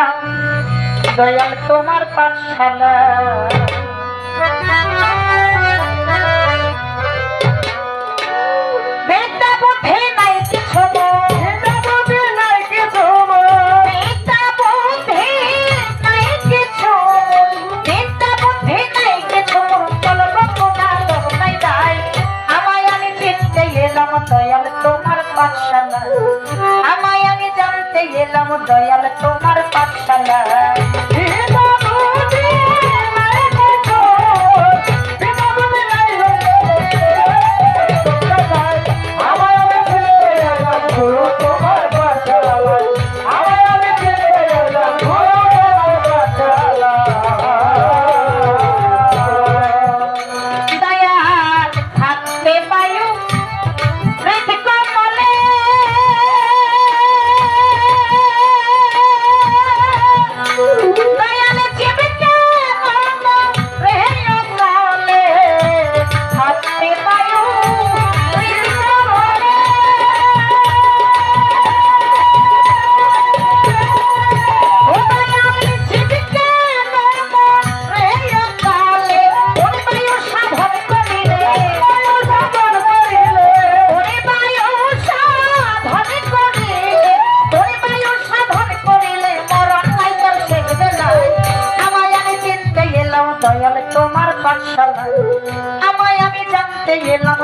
পাঠশালা দয়াল তোমার পাঠশালা আমি জানতে এলাম দয়াল তোমার পাঠশালা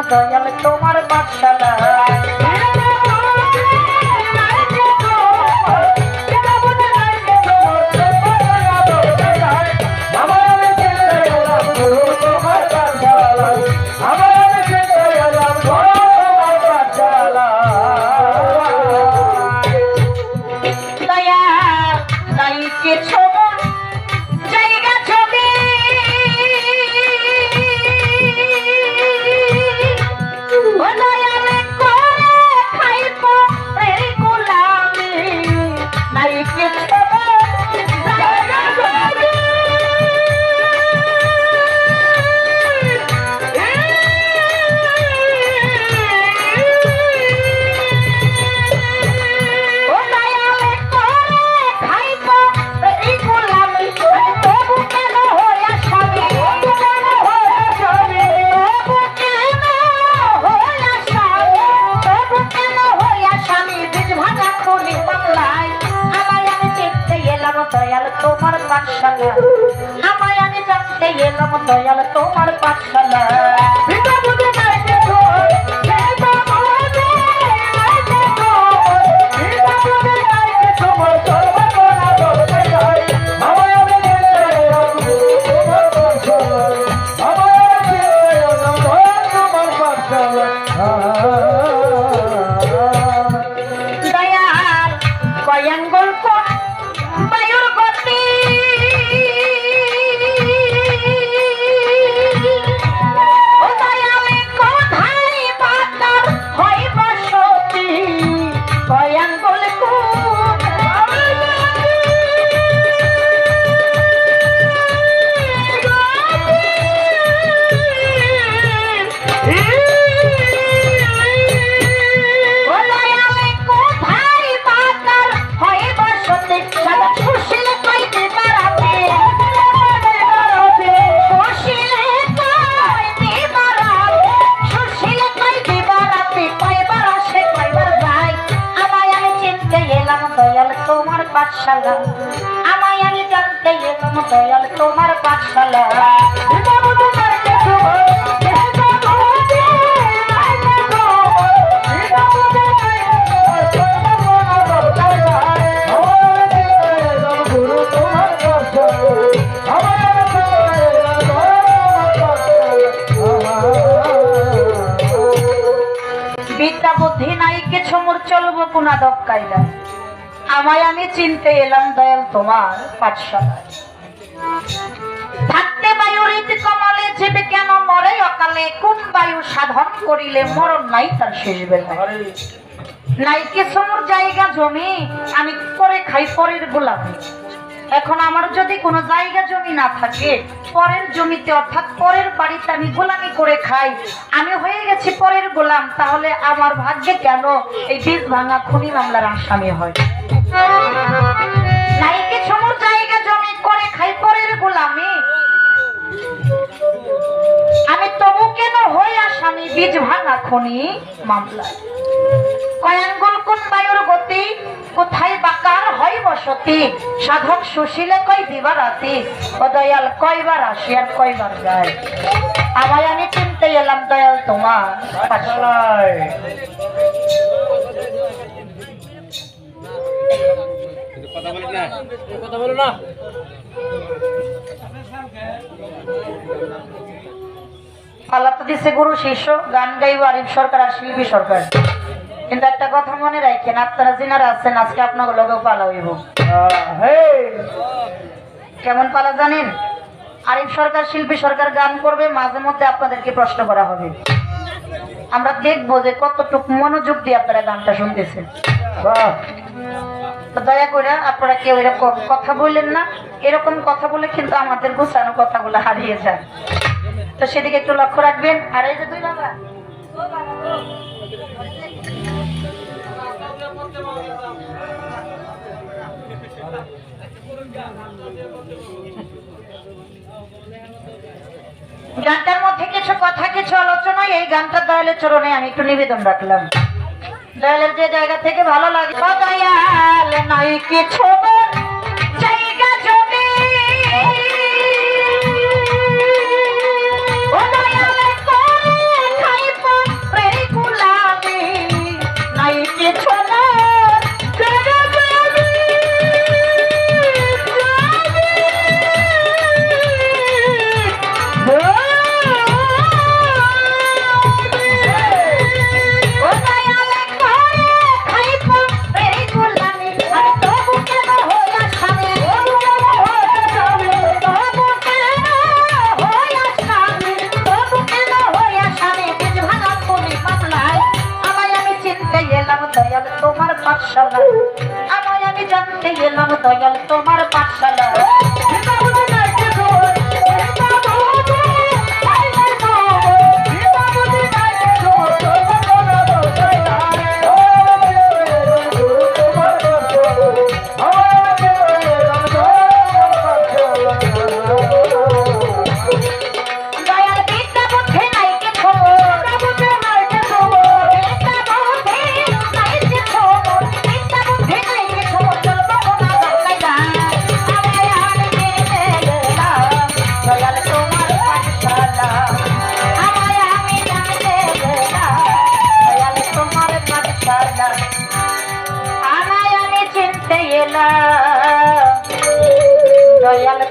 দয়াল তোমার পাঠশালা দয়াল নাই পাঠশালা। আমায় আমি জানতে এলাম দয়াল তোমার পাঠশালা। পাঠশালা। আমায় আমি জানতে এলাম দয়াল তোমার পাঠশালা। বিদ্যা বুদ্ধি নাই, কিছু মোর চলবো কোনা দক্কাইলা। আমায় আমি চিনতে এলাম দয়াল তোমার পাঠশালায়। থাকতে বায়ু রীতি কমলে জীবে কেন মরে অকালে? কোন বায়ু সাধন করিলে মরণ নাই তার শেষ বেলায়? নাই কিছু মোর জায়গা জমি আমি করে খাই পরের গোলামি এখন আমার যদি কোনো জায়গা জমি না থাকে পরের জমিতে অর্থাৎ পরের বাড়িতে আমি গোলামি করে খাই আমি হয়ে গেছি পরের গোলাম তাহলে আমার ভাগ্যে কেন এই বীজ ভাঙা খুনি মামলার আসামি হয়? নাই কিছু মোর জায়গা জমি করে গোলামি। আমি তবু কেন হই আসামি, বীজ ভাঙা খনি মামলা কয়াঙ্গুল কোন বায়ুর গতি? কোথায় বাকার হয় বসতি? সাধক সুশীলে কই দিবা রাতি ও দয়াল কয়বার আসি আর কয়বার যায়? আমায় আমি চিনতে এলাম দয়াল তোমার। কথা বলো না। পাল্লা তো দিছে গুরু শিষ্য গান গাইব আরিফ সরকার আর শিল্পী সরকার। কিন্তু একটা কথা মনে রাখেন আপনারা যিনারা আছেন আজকে আপনার লগেও পালা হইব। কেমন পালা জানেন? আরিফ সরকার শিল্পী সরকার গান করবে মাঝে মধ্যে আপনাদেরকে প্রশ্ন করা হবে। আমরা দেখব যে কতটুকু মনোযোগ দিয়ে আপনারা গানটা শুনতেছেন। বাহ। দয়া করে আপনারা কেউ এরকম কথা বললেন না। এরকম কথা বলে কিন্তু আমাদের গোছানো কথাগুলো হারিয়ে যায়। তো সেদিকে একটু লক্ষ্য রাখবেন। আর এই যে দুই গানটার মধ্যে কিছু কথা, কিছু আলোচনায় এই গানটা দয়ালের চরণে আমি একটু নিবেদন রাখলাম। যে জায়গা থেকে ভালো লাগে। দয়াল নাই কিছু পাঠশালা। আমায় আমি জানতে এলাম দয়াল তোমার পাঠশালা।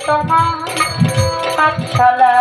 তোমার পাঠশালা।